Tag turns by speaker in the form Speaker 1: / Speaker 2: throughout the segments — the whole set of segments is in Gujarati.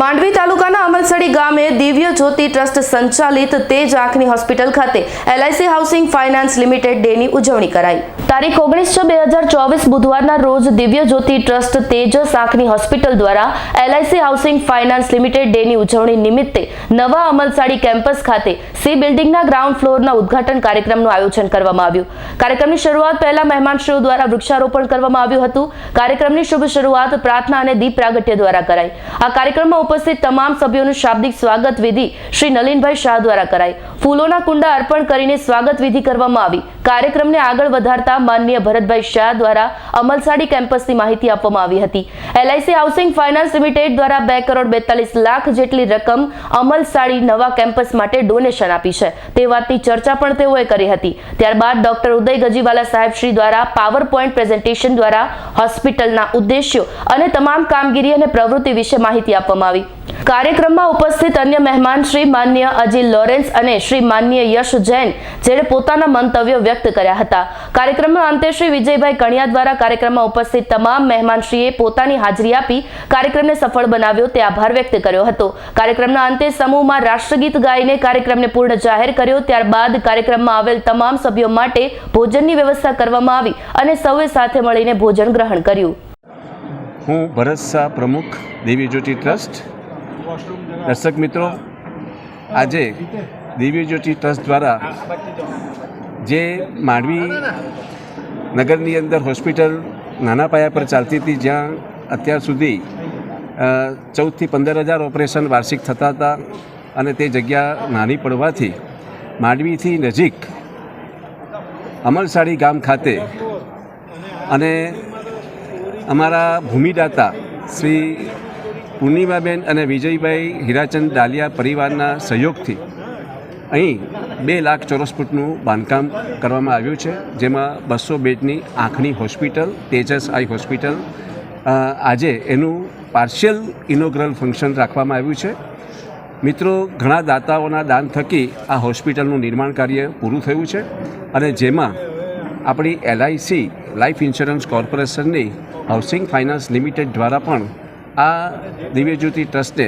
Speaker 1: માંડવી તાલુકાના અમલસડી ગામે દિવ્ય જ્યોતિ ટ્રસ્ટ સંચાલિત તેજ આંખની હોસ્પિટલ ખાતે એલઆઈસી હાઉસિંગ ફાઇનાન્સ લિમિટેડ ડેની ઉજવણી કરાઈ. તારીખ ઓગણીસ છ બે હજાર ચોવીસ બુધવારના રોજ દિવ્ય જ્યોતિ ટ્રસ્ટ તેજસ આંખની હોસ્પિટલ દ્વારા એલઆઈસી હાઉસિંગ ફાઇનાન્સ લિમિટેડ ડેની ઉજવણી નિમિત્તે નવા અમલસાડી કેમ્પસ ખાતે સી બિલ્ડિંગના ગ્રાઉન્ડ ફ્લોરના ઉદ્ઘાટન કાર્યક્રમનું આયોજન કરવામાં આવ્યું. કાર્યક્રમની શરૂઆત પહેલા મહેમાનશ્રીઓ દ્વારા વૃક્ષારોપણ કરવામાં આવ્યું હતું. કાર્યક્રમની શુભ શરૂઆત પ્રાર્થના અને દીપ પ્રાગટ્ય દ્વારા કરાઈ. આ કાર્યક્રમમાં ઉપસ્થિત તમામ સભ્યોનું શાબ્દિક સ્વાગત વિધિ શ્રી નલિનભાઈ શાહ દ્વારા કરાઈ. ફૂલોના કુંડા અર્પણ કરીને સ્વાગત વિધિ કરવામાં આવી. કાર્યક્રમને આગળ વધારતા માનનીય ભરતભાઈ શાહ દ્વારા અમલસાડી કેમ્પસની માહિતી આપવામાં આવી હતી. એલઆઈસી હાઉસિંગ ફાઇનાન્સ લિમિટેડ દ્વારા બે કરોડ બેતાલીસ લાખ જેટલી રકમ અમલસાડી નવા કેમ્પસ માટે ડોનેશન આપી છે. તે વાતની ચર્ચા પણ તેઓએ કરી હતી. ત્યારબાદ ડોક્ટર ઉદય ગજીવાલા સાહેબ શ્રી દ્વારા પાવર પોઈન્ટ પ્રેઝન્ટેશન દ્વારા હોસ્પિટલના ઉદ્દેશ્યો અને તમામ કામગીરી અને પ્રવૃત્તિ વિશે માહિતી આપવામાં આવી. કાર્યક્રમમાં ઉપસ્થિત અન્ય મહેમાન શ્રી માન્ય અજી લોરેન્સ અને શ્રી માન્ય યશ જૈન, જેણે પોતાના મંતવ્યો વ્યક્ત કર્યા હતા. કાર્યક્રમના અંતે શ્રી વિજયભાઈ કણિયા દ્વારા કાર્યક્રમમાં ઉપસ્થિત તમામ મહેમાનશ્રીએ પોતાની હાજરી આપી કાર્યક્રમને સફળ બનાવ્યો તે આભાર વ્યક્ત કર્યો હતો. કાર્યક્રમના અંતે સમૂહમાં રાષ્ટ્રગીત ગાઈને કાર્યક્રમને પૂર્ણ જાહેર કર્યો. ત્યારબાદ કાર્યક્રમમાં આવેલ તમામ સભ્યો માટે ભોજનની વ્યવસ્થા કરવામાં આવી અને સૌએ સાથે મળીને ભોજન ગ્રહણ કર્યું.
Speaker 2: હું ભરત શાહ પ્રમુખ, દેવી જ્યોતિ ટ્રસ્ટ દર્શક મિત્રો આજે દિવ્ય જ્યોતિ ટ્રસ્ટ દ્વારા જે માંડવી નગરની અંદર હોસ્પિટલ નાના પાયા પર ચાલતી હતી જ્યાં અત્યાર સુધી ચૌદથી પંદર હજાર ઓપરેશન વાર્ષિક થતા હતા અને તે જગ્યા નાની પડવાથી માંડવીથી નજીક અમલસાડી ગામ ખાતે અને અમારા ભૂમિદાતા શ્રી પૂર્ણિમાબેન અને વિજયભાઈ હીરાચંદ ડાલિયા પરિવારના સહયોગથી અહીં બે લાખ ચોરસ ફૂટનું બાંધકામ કરવામાં આવ્યું છે, જેમાં બસો બેડની આંખની હોસ્પિટલ, તેજસ આઈ હોસ્પિટલ આજે એનું પાર્શિયલ ઇનોગ્રલ ફંક્શન રાખવામાં આવ્યું છે. મિત્રો, ઘણા દાતાઓના દાન થકી આ હોસ્પિટલનું નિર્માણ કાર્ય પૂરું થયું છે અને જેમાં આપણી એલઆઈસી લાઈફ ઇન્સ્યોરન્સ કોર્પોરેશનની હાઉસિંગ ફાઇનાન્સ લિમિટેડ દ્વારા પણ આ દિવ્યજ્યોતિ ટ્રસ્ટે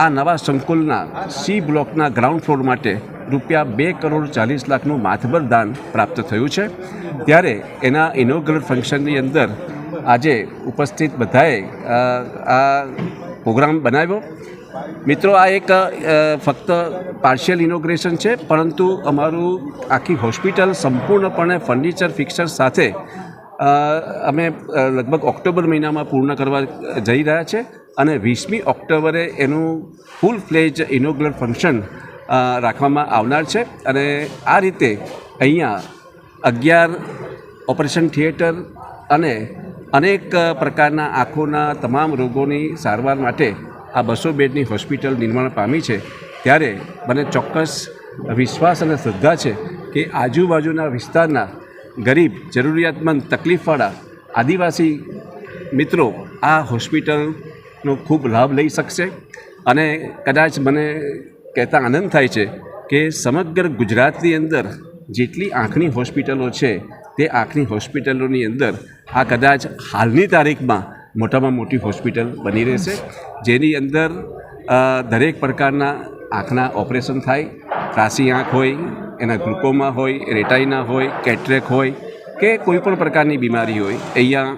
Speaker 2: આ નવા સંકુલના સી બ્લોકના ગ્રાઉન્ડ ફ્લોર માટે રૂપિયા બે કરોડ ચાલીસ લાખનું માથબર દાન પ્રાપ્ત થયું છે. ત્યારે એના ઇનોગ્રલ ફંક્શનની અંદર આજે ઉપસ્થિત બધાએ આ પ્રોગ્રામ બનાવ્યો. મિત્રો, આ એક ફક્ત પાર્શિયલ ઇનોગ્રેશન છે, પરંતુ અમારું આખી હોસ્પિટલ સંપૂર્ણપણે ફર્નિચર ફિક્સર સાથે અમે લગભગ ઓક્ટોબર મહિનામાં પૂર્ણ કરવા જઈ રહ્યા છે અને વીસમી ઓક્ટોબરે એનું ફૂલ ફ્લેજ ઇનોગ્રલ ફંક્શન રાખવામાં આવનાર છે. અને આ રીતે અહીંયા અગિયાર ઓપરેશન થિયેટર અને અનેક પ્રકારના આંખોના તમામ રોગોની સારવાર માટે આ બસો બેડની હોસ્પિટલ નિર્માણ પામી છે. ત્યારે મને ચોક્કસ વિશ્વાસ અને શ્રદ્ધા છે કે આજુબાજુના વિસ્તારના ગરીબ, જરૂરિયાતમંદ, તકલીફવાળા, આદિવાસી મિત્રો આ હોસ્પિટલનો ખૂબ લાભ લઈ શકશે અને કદાચ મને કહેતા આનંદ થાય છે કે સમગ્ર ગુજરાતની અંદર જેટલી આંખની હોસ્પિટલો છે, તે આંખની હોસ્પિટલોની અંદર આ કદાચ હાલની તારીખમાં મોટામાં મોટી હોસ્પિટલ બની રહેશે, જેની અંદર દરેક પ્રકારના આંખના ઓપરેશન થાય, ત્રાસી આંખ હોય એના ગ્લુકોમા હોય રેટાઈના હોય, કેટરેક હોય કે કોઈ પણ પ્રકારની બીમારી હોય, અહીંયા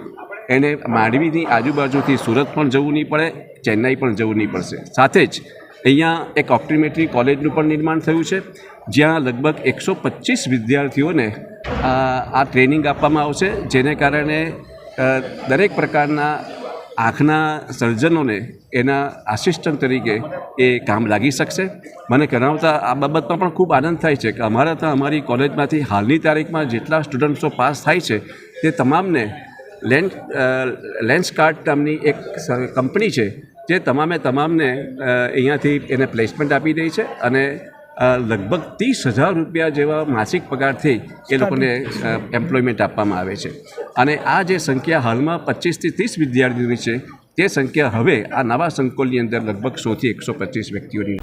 Speaker 2: એને માંડવીની આજુબાજુથી સુરત પણ જવું નહીં પડે, ચેન્નાઈ પણ જવું નહીં પડશે. સાથે જ અહીંયા એક ઓપ્ટિમેટ્રી કોલેજનું પણ નિર્માણ થયું છે, જ્યાં લગભગ એકસો પચીસ વિદ્યાર્થીઓને આ ટ્રેનિંગ આપવામાં આવશે, જેને કારણે દરેક પ્રકારના આંખના સર્જનોને એના આસિસ્ટન્ટ તરીકે એ કામ લાગી શકશે? મને કરાવતા આ બાબતમાં પણ ખૂબ આનંદ થાય છે કે અમારા ત્યાં અમારી કોલેજમાંથી હાલની તારીખમાં જેટલા સ્ટુડન્ટ્સો પાસ થાય છે, તે તમામને લેન્સ લેન્સ કાર્ડ નામની એક કંપની છે જે તમામે તમામને અહીંયાથી એને પ્લેસમેન્ટ આપી દે છે અને લગભગ ત્રીસ હજાર રૂપિયા જેવા માસિક પગારથી એ લોકોને એમ્પ્લોયમેન્ટ આપવામાં આવે છે. અને આ જે સંખ્યા હાલમાં પચીસથી ત્રીસ વિદ્યાર્થીઓની છે તે સંખ્યા હવે આ નવા સંકુલની અંદર લગભગ સોથી એકસો પચીસ વ્યક્તિઓની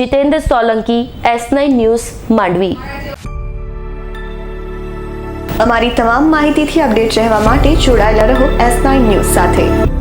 Speaker 1: Jitendra Solanki S nine news Mandvi.
Speaker 3: અમારી તમામ માહિતીથી અપડેટ રહેવા માટે જોડાયેલા રહો એસ નાઇન ન્યૂઝ સાથે.